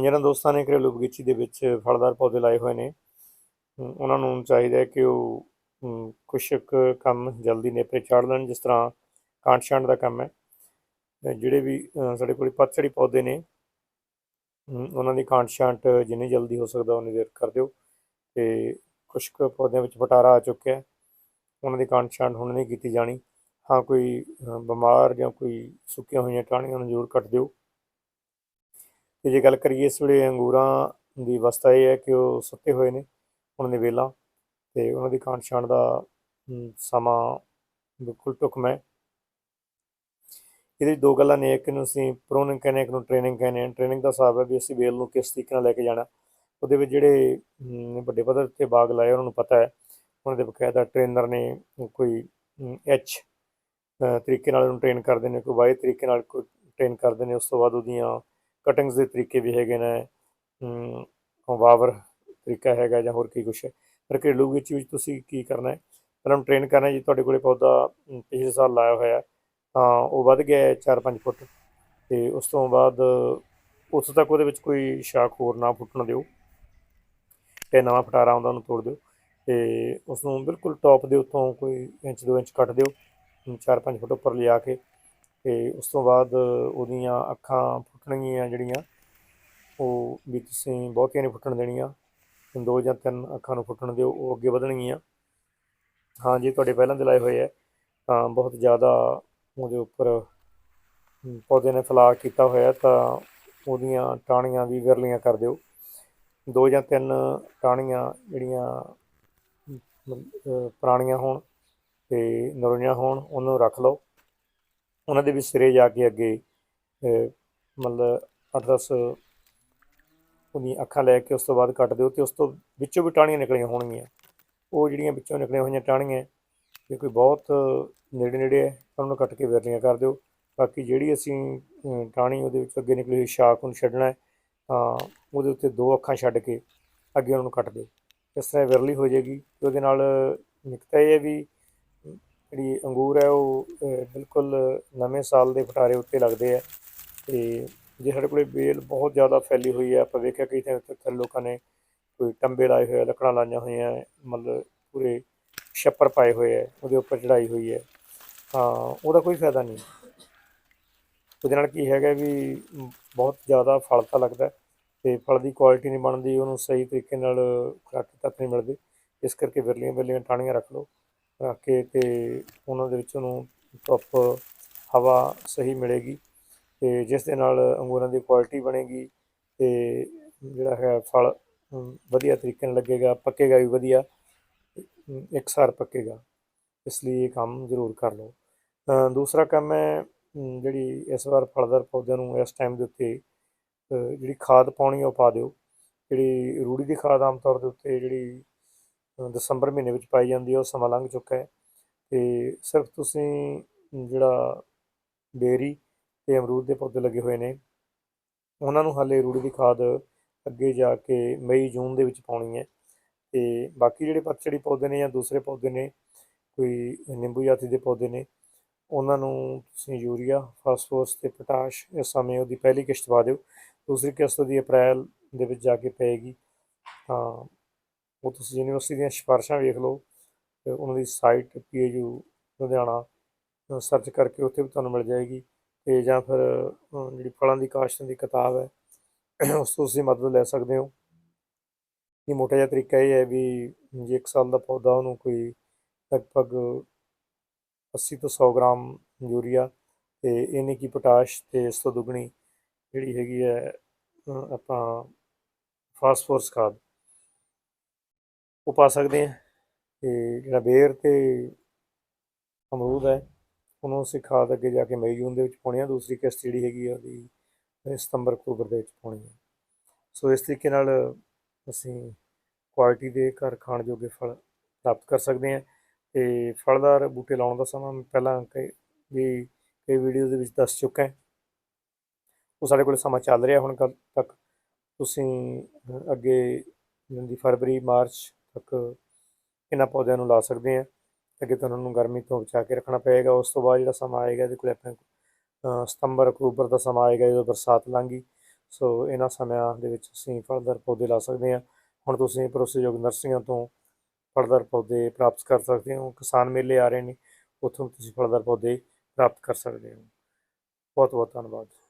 ਜਿਹਨਾਂ ਦੋਸਤਾਂ ਨੇ ਘਰੇਲੂ ਬਗੀਚੀ ਦੇ ਵਿੱਚ ਫਲਦਾਰ ਪੌਦੇ ਲਾਏ ਹੋਏ ਨੇ ਉਹਨਾਂ ਨੂੰ ਚਾਹੀਦਾ ਹੈ ਕਿ ਉਹ, ਅਮ ਕੁਛ ਕੰਮ ਜਲਦੀ ਨੇਪਰੇ ਚਾੜ ਲੈਣ, ਜਿਸ ਤਰ੍ਹਾਂ ਕਾਂਟ ਛਾਂਟ ਦਾ ਕੰਮ ਹੈ। ਜਿਹੜੇ ਵੀ ਸਾਡੇ ਕੋਲ ਪਤਝੜੀ ਪੌਦੇ ਨੇ ਉਹਨਾਂ ਦੀ ਕਾਂਟ ਛਾਂਟ ਜਿੰਨੀ ਜਲਦੀ ਹੋ ਸਕਦਾ ਉਨੀ ਦੇਰ ਕਰ ਦਿਓ। ਤੇ ਕੁਛ ਕੁ ਪੌਦਿਆਂ ਵਿੱਚ ਫਟਾਰਾ ਆ ਚੁੱਕਿਆ ਉਹਨਾਂ ਦੀ ਕਾਂਟ ਛਾਂਟ ਹੁਣ ਨਹੀਂ ਕੀਤੀ ਜਾਣੀ। ਹਾਂ, ਕੋਈ ਬਿਮਾਰ ਜਾਂ ਕੋਈ ਸੁੱਕੀਆਂ ਹੋਈਆਂ ਟਾਹਣੀਆਂ ਨੂੰ ਜ਼ਰੂਰ ਕੱਟ ਦਿਓ। ਤੇ ਜੇ ਗੱਲ ਕਰੀਏ ਇਸ ਵੇਲੇ ਅੰਗੂਰਾਂ ਦੀ ਅਵਸਥਾ ਇਹ ਹੈ ਕਿ ਉਹ ਸੁੱਤੇ ਹੋਏ ਨੇ ਉਹਨਾਂ ਦੀ ਵੇਲਾਂ ਤੇ ਉਹਨਾਂ ਦੀ ਕਾਂਟ ਛਾਣ ਦਾ ਸਮਾਂ ਬਿਲਕੁਲ ਢੁਕਮਾ ਹੈ। ਇਹਦੇ ਵਿੱਚ ਦੋ ਗੱਲਾਂ ਨੇ ਇੱਕ ਨੂੰ ਅਸੀਂ ਪ੍ਰੋਨਿੰਗ ਕਹਿੰਦੇ ਹਾਂ, ਇੱਕ ਨੂੰ ਟ੍ਰੇਨਿੰਗ ਕਹਿੰਦੇ ਹਾਂ। ਟ੍ਰੇਨਿੰਗ ਦਾ ਹਿਸਾਬ ਹੈ ਵੀ ਅਸੀਂ ਵੇਲ ਨੂੰ ਕਿਸ ਤਰੀਕੇ ਨਾਲ ਲੈ ਕੇ ਜਾਣਾ। ਉਹਦੇ ਵਿੱਚ ਜਿਹੜੇ ਵੱਡੇ ਪੱਧਰ ਤੇ ਬਾਗ ਲਾਏ ਉਹਨਾਂ ਨੂੰ ਪਤਾ ਹੈ। ਉਹਨਾਂ ਦੇ ਬਕਾਇਦਾ ਟ੍ਰੇਨਰ ਨੇ ਕੋਈ ਐਚ ਤਰੀਕੇ ਨਾਲ ਉਹਨੂੰ ਟ੍ਰੇਨ ਕਰਦੇ ਨੇ ਕੋਈ ਵਾਈ ਤਰੀਕੇ ਨਾਲ ਕੋਈ ਟ੍ਰੇਨ ਕਰਦੇ ਨੇ ਉਸ ਤੋਂ ਬਾਅਦ ਉਹਦੀਆਂ ਕਟਿੰਗਸ ਦੇ ਤਰੀਕੇ ਵੀ ਹੈਗੇ ਨੇ ਵਾਵਰ ਤਰੀਕਾ ਹੈਗਾ ਜਾਂ ਹੋਰ ਕੀ ਕੁਛ ਹੈ। ਪਰ ਘਰੇਲੂ ਵਿੱਚ ਵਿੱਚ ਤੁਸੀਂ ਕੀ ਕਰਨਾ ਹੈ? ਪਹਿਲਾਂ ਟ੍ਰੇਨ ਕਰਨਾ ਜੀ ਤੁਹਾਡੇ ਕੋਲੇ ਪੌਦਾ ਪਿਛਲੇ ਸਾਲ ਲਾਇਆ ਹੋਇਆ ਤਾਂ ਉਹ ਵੱਧ ਗਿਆ 4-5 ਫੁੱਟ ਤੇ ਉਸ ਤੋਂ ਬਾਅਦ ਉੱਥੋਂ ਤੱਕ ਉਹਦੇ ਵਿੱਚ ਕੋਈ ਸ਼ਾਖ ਹੋਰ ਨਾ ਫੁੱਟਣ ਦਿਓ। ਤੇ ਨਵਾਂ ਫਟਾਰਾ ਆਉਂਦਾ ਉਹਨੂੰ ਤੋੜ ਦਿਓ ਤੇ ਉਸ ਨੂੰ ਬਿਲਕੁਲ ਟੌਪ ਦੇ ਉੱਤੋਂ ਕੋਈ ਇੰਚ 2 ਇੰਚ ਕੱਟ ਦਿਓ 4-5 ਫੁੱਟ ਉੱਪਰ ਲਿਆ ਕੇ ਤੇ ਉਸ ਤੋਂ ਬਾਅਦ ਉਹਦੀਆਂ ਅੱਖਾਂ ਫੁੱਟਣਗੀਆਂ ਜਿਹੜੀਆਂ, ਉਹ ਵੀ ਤੁਸੀਂ ਬਹੁਤੀਆਂ ਨਹੀਂ ਫੁੱਟਣ ਦੇਣੀਆਂ। ਦੋ ਜਾਂ ਤਿੰਨ ਅੱਖਾਂ ਨੂੰ ਫੁੱਟਣ ਦਿਓ, ਉਹ ਅੱਗੇ ਵਧਣਗੀਆਂ। ਹਾਂ ਜੇ ਤੁਹਾਡੇ ਪਹਿਲਾਂ ਦੇ ਲਾਏ ਹੋਏ ਹੈ, ਤਾਂ ਬਹੁਤ ਜ਼ਿਆਦਾ ਉਹਦੇ ਉੱਪਰ ਪੌਦੇ ਨੇ ਫੈਲਾਅ ਕੀਤਾ ਹੋਇਆ, ਤਾਂ ਉਹਦੀਆਂ ਟਾਹਣੀਆਂ ਵੀ ਵਿਰਲੀਆਂ ਕਰ ਦਿਓ। ਦੋ ਜਾਂ ਤਿੰਨ ਟਾਹਣੀਆਂ ਜਿਹੜੀਆਂ ਪੁਰਾਣੀਆਂ ਹੋਣ ਤੇ ਨਰੋਈਆਂ ਹੋਣ, ਉਹਨੂੰ ਰੱਖ ਲਓ। ਉਹਨਾਂ ਦੇ ਵੀ ਸਿਰੇ ਜਾ ਕੇ ਅੱਗੇ ਮਤਲਬ 8-10 ਉਹਦੀਆਂ ਅੱਖਾਂ ਲੈ ਕੇ ਉਸ ਤੋਂ ਬਾਅਦ ਕੱਟ ਦਿਓ ਤੇ ਉਸ ਤੋਂ ਵਿੱਚੋਂ ਵੀ ਟਾਹਣੀਆਂ ਨਿਕਲੀਆਂ ਹੋਣਗੀਆਂ। ਉਹ ਜਿਹੜੀਆਂ ਵਿੱਚੋਂ ਨਿਕਲੀਆਂ ਹੋਈਆਂ ਟਾਹਣੀਆਂ ਜੇ ਕੋਈ ਬਹੁਤ ਨੇੜੇ ਨੇੜੇ ਹੈ ਉਹਨਾਂ ਨੂੰ ਕੱਟ ਕੇ ਵਿਰਲੀਆਂ ਕਰ ਦਿਓ। ਬਾਕੀ ਜਿਹੜੀ ਅਸੀਂ ਅਮ, ਟਾਹਣੀ ਉਹਦੇ ਵਿੱਚ ਅੱਗੇ ਨਿਕਲੀ ਹੋਈ ਸ਼ਾਖ ਨੂੰ ਛੱਡਣਾ ਹੈ ਤਾਂ ਉਹਦੇ ਉੱਤੇ ਦੋ ਅੱਖਾਂ ਛੱਡ ਕੇ ਅੱਗੇ ਉਹਨਾਂ ਨੂੰ ਕੱਟ ਦਿਓ। ਇਸ ਤਰ੍ਹਾਂ ਵਿਰਲੀ ਹੋ ਜਾਏਗੀ ਤੇ ਉਹਦੇ ਨਾਲ ਨਿਕਤਾ ਇਹ ਹੈ ਵੀ ਜਿਹੜੀ ਅੰਗੂਰ ਹੈ ਉਹ ਬਿਲਕੁਲ ਨਵੇਂ ਸਾਲ ਦੇ ਫਟਾਰੇ ਉੱਤੇ ਲੱਗਦੇ ਆ। ਤੇ ਜੇ ਸਾਡੇ ਕੋਲੇ ਬੇਲ ਬਹੁਤ ਜ਼ਿਆਦਾ ਫੈਲੀ ਹੋਈ ਹੈ, ਆਪਾਂ ਵੇਖਿਆ ਕਈ ਥਾਂ ਉੱਥੇ ਲੋਕਾਂ ਨੇ ਕੋਈ ਟੰਬੇ ਲਾਏ ਹੋਏ ਆ, ਲੱਕੜਾਂ ਲਾਈਆਂ ਹੋਈਆਂ, ਮਤਲਬ ਪੂਰੇ ਛੱਪਰ ਪਾਏ ਹੋਏ ਹੈ ਉਹਦੇ ਉੱਪਰ ਚੜਾਈ ਹੋਈ ਹੈ। ਤਾਂ ਉਹਦਾ ਕੋਈ ਫਾਇਦਾ ਨਹੀਂ। ਉਹਦੇ ਨਾਲ ਕੀ ਹੈਗਾ ਵੀ ਬਹੁਤ ਜ਼ਿਆਦਾ ਫਲ ਤਾਂ ਲੱਗਦਾ ਹੈ ਤੇ ਫਲ ਦੀ ਕੁਆਲਿਟੀ ਨਹੀਂ ਬਣਦੀ, ਉਹਨੂੰ ਸਹੀ ਤਰੀਕੇ ਨਾਲ ਖੁਰਾਕ ਤੱਕ ਨਹੀਂ ਮਿਲਦੀ। ਇਸ ਕਰਕੇ ਵਿਰਲੀਆਂ ਵਿਰਲੀਆਂ ਟਾਹਣੀਆਂ ਰੱਖ ਲਓ। ਰੱਖ ਕੇ ਤੇ ਉਹਨਾਂ ਦੇ ਵਿੱਚ ਉਹਨੂੰ ਧੁੱਪ ਹਵਾ ਸਹੀ ਮਿਲੇਗੀ ਤੇ ਜਿਸ ਦੇ ਨਾਲ ਅੰਗੂਰਾਂ ਦੀ ਕੁਆਲਿਟੀ ਬਣੇਗੀ ਤੇ ਜਿਹੜਾ ਹੈ ਫਲ ਵਧੀਆ ਤਰੀਕੇ ਨਾਲ ਲੱਗੇਗਾ, ਪੱਕੇਗਾ ਵੀ ਵਧੀਆ ਇੱਕ ਸਾਰ ਪੱਕੇਗਾ। ਇਸ ਲਈ ਇਹ ਕੰਮ ਜ਼ਰੂਰ ਕਰ ਲਓ। ਦੂਸਰਾ ਕੰਮ ਹੈ ਜਿਹੜੀ ਇਸ ਵਾਰ ਫਲਦਾਰ ਪੌਦਿਆਂ ਨੂੰ ਇਸ ਟਾਈਮ ਦੇ ਉੱਤੇ ਜਿਹੜੀ ਖਾਦ ਪਾਉਣੀ ਉਹ ਪਾ ਦਿਓ। ਜਿਹੜੀ ਰੂੜੀ ਦੀ ਖਾਦ ਆਮ ਤੌਰ ਦੇ ਉੱਤੇ ਜਿਹੜੀ ਦਸੰਬਰ ਮਹੀਨੇ ਵਿੱਚ ਪਾਈ ਜਾਂਦੀ ਹੈ ਉਹ ਸਮਾਂ ਲੰਘ ਚੁੱਕਾ ਹੈ। ਤੇ ਸਿਰਫ ਤੁਸੀਂ ਜਿਹੜਾ ਬੇਰੀ ਤੇ ਅਮਰੂਦ ਦੇ ਪੌਦੇ ਲੱਗੇ ਹੋਏ ਨੇ, ਉਹਨਾਂ ਨੂੰ ਹਾਲੇ ਰੂੜੀ ਦੀ ਖਾਦ ਅੱਗੇ ਜਾ ਕੇ ਮਈ, ਜੂਨ ਦੇ ਵਿੱਚ ਪਾਉਣੀ ਹੈ। ਤੇ ਬਾਕੀ ਜਿਹੜੇ ਪਤਝੜੀ ਪੌਦੇ ਨੇ ਜਾਂ ਦੂਸਰੇ ਪੌਦੇ ਨੇ, ਕੋਈ ਨਿੰਬੂ ਜਾਤੀ ਦੇ ਪੌਦੇ ਨੇ, ਉਹਨਾਂ ਨੂੰ ਤੁਸੀਂ ਯੂਰੀਆ, ਫਾਸਫੋਰਸ ਤੇ ਪੋਟਾਸ਼ ਇਸ ਸਮੇਂ ਉਹਦੀ ਪਹਿਲੀ ਕਿਸ਼ਤ ਪਾ ਦਿਓ। ਦੂਸਰੀ ਕਿਸ਼ਤ ਉਹਦੀ ਅਪ੍ਰੈਲ ਦੇ ਵਿੱਚ ਜਾ ਕੇ ਪਏਗੀ, ਤਾਂ ਉਹ ਤੁਸੀਂ ਯੂਨੀਵਰਸਿਟੀ ਦੀਆਂ ਸਿਫਾਰਿਸ਼ਾਂ ਵੇਖ ਲਓ ਤੇ ਉਹਨਾਂ ਦੀ ਸਾਈਟ ਪੀਏਯੂ ਲੁਧਿਆਣਾ ਸਰਚ ਕਰਕੇ ਉੱਥੇ ਵੀ ਤੁਹਾਨੂੰ ਮਿਲ ਜਾਏਗੀ ਤੇ ਜਾਂ ਫਿਰ ਜਿਹੜੀ ਫਲਾਂ ਦੀ ਕਾਸ਼ਤ ਦੀ ਕਿਤਾਬ ਹੈ, ਉਸ ਤੋਂ ਤੁਸੀਂ ਮਦਦ ਲੈ ਸਕਦੇ ਹੋ। ਇਹ ਮੋਟਾ ਜਿਹਾ ਤਰੀਕਾ ਇਹ ਹੈ ਵੀ ਜੇ ਇੱਕ ਸਾਲ ਦਾ ਪੌਦਾ ਉਹਨੂੰ ਕੋਈ ਲਗਭਗ 80 ਤੋਂ 100 ਗ੍ਰਾਮ ਯੂਰੀਆ ਤੇ ਇਹਨੇ ਕੀ ਪੋਟਾਸ਼ ਤੇ ਇਸ ਤੋਂ ਦੁੱਗਣੀ ਜਿਹੜੀ ਹੈਗੀ ਹੈ ਆਪਾਂ ਫਾਸਫੋਰਸ ਖਾਦ ਉਹ ਪਾ ਸਕਦੇ ਹਾਂ। ਤੇ ਜਿਹੜਾ ਬੇਰ ਤੇ ਅਮਰੂਦ ਹੈ, ਉਹਨੂੰ ਅਸੀਂ ਖਾਦ ਅੱਗੇ ਜਾ ਕੇ ਮਈ ਜੂਨ ਦੇ ਵਿੱਚ ਪਾਉਣੀ ਆ। ਦੂਸਰੀ ਕਿਸ਼ਤ ਜਿਹੜੀ ਹੈਗੀ ਆ, ਉਹਦੀ ਸਤੰਬਰ, ਅਕਤੂਬਰ ਦੇ ਵਿੱਚ ਪਾਉਣੀ ਆ। ਸੋ ਇਸ ਤਰੀਕੇ ਨਾਲ ਅਸੀਂ ਕੁਆਲਿਟੀ ਦੇ ਘਰ ਖਾਣ ਜੋਗੇ ਫਲ ਪ੍ਰਾਪਤ ਕਰ ਸਕਦੇ ਹਾਂ। ਤੇ ਫਲਦਾਰ ਬੂਟੇ ਲਾਉਣ ਦਾ ਸਮਾਂ ਮੈਂ ਪਹਿਲਾਂ ਕਈ ਵੀ ਕਈ ਵੀਡੀਓ ਦੇ ਵਿੱਚ ਦੱਸ ਚੁੱਕਾ ਹੈ। ਉਹ ਸਾਡੇ ਕੋਲ ਸਮਾਂ ਚੱਲ ਰਿਹਾ ਹੁਣ ਕੱਲ੍ਹ ਤੱਕ। ਤੁਸੀਂ ਅੱਗੇ ਜਨਵਰੀ ਫਰਵਰੀ, ਮਾਰਚ ਤੱਕ ਇਹਨਾਂ ਪੌਦਿਆਂ ਨੂੰ ਲਾ ਸਕਦੇ ਆ ਅੱਗੇ ਤੁਹਾਨੂੰ ਨੂੰ ਗਰਮੀ ਤੋਂ ਬਚਾ ਕੇ ਰੱਖਣਾ ਪਏਗਾ। ਉਸ ਤੋਂ ਬਾਅਦ ਜਿਹੜਾ ਸਮਾਂ ਆਏਗਾ, ਇਹਦੇ ਕੋਲ ਆਪਣੇ ਸਤੰਬਰ, ਅਕਤੂਬਰ ਦਾ ਸਮਾਂ ਆਏਗਾ, ਜਦੋਂ ਬਰਸਾਤ ਲੰਘੀ। ਸੋ ਇਹਨਾਂ ਸਮਿਆਂ ਦੇ ਵਿੱਚ ਅਸੀਂ ਫਲਦਾਰ ਪੌਦੇ ਲਾ ਸਕਦੇ ਹਾਂ। ਹੁਣ ਤੁਸੀਂ ਭਰੋਸੇਯੋਗ ਨਰਸਰੀਆਂ ਤੋਂ ਫਲਦਾਰ ਪੌਦੇ ਪ੍ਰਾਪਤ ਕਰ ਸਕਦੇ ਹੋ। ਕਿਸਾਨ ਮੇਲੇ ਆ ਰਹੇ ਨੇ, ਉੱਥੋਂ ਤੁਸੀਂ ਫਲਦਾਰ ਪੌਦੇ ਪ੍ਰਾਪਤ ਕਰ ਸਕਦੇ ਹੋ। ਬਹੁਤ ਬਹੁਤ ਧੰਨਵਾਦ।